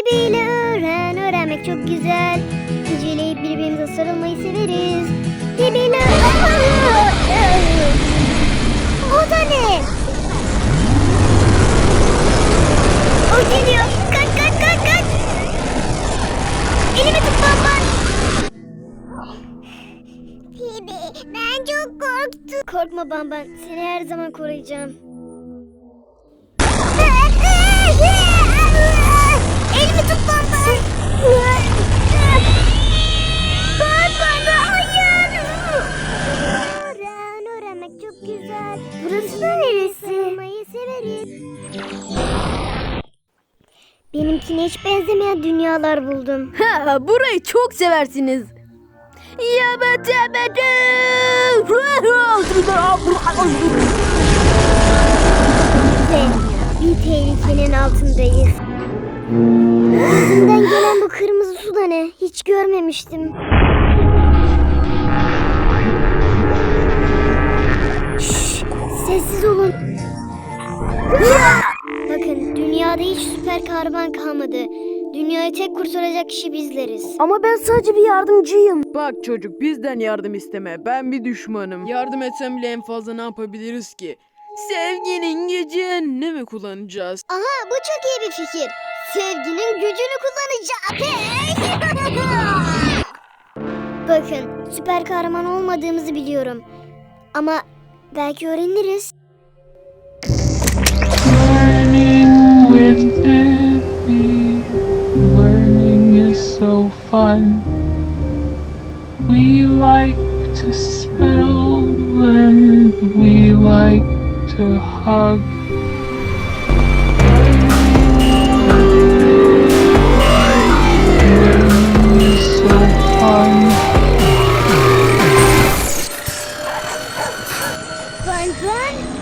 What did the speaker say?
Gibi ile öğren, öğrenmek çok güzel. Geceleyip birbirimize sarılmayı severiz. Gibi ile O da ne? O geliyor. Kaç kaç kaç kaç. Elimi tut baba. Bibi ben çok korktum. Korkma Bamban. Seni her zaman koruyacağım. Neresi? Severiz. Benimkine hiç benzemeyen dünyalar buldum. Ha, burayı çok seversiniz. Ya ben Ve bir tehlikenin altındayız. Yüzünden gelen bu kırmızı su da ne? Hiç görmemiştim. Dünyada hiç süper kahraman kalmadı. Dünyayı tek kurtaracak kişi bizleriz. Ama ben sadece bir yardımcıyım. Bak çocuk bizden yardım isteme. Ben bir düşmanım. Yardım etsem bile en fazla ne yapabiliriz ki? Sevginin gücünü mü kullanacağız? Aha bu çok iyi bir fikir. Sevginin gücünü kullanacağım. Bakın süper kahraman olmadığımızı biliyorum. Ama belki öğreniriz. so fun. We like to spell and we like to hug. So fun. Fun, fun?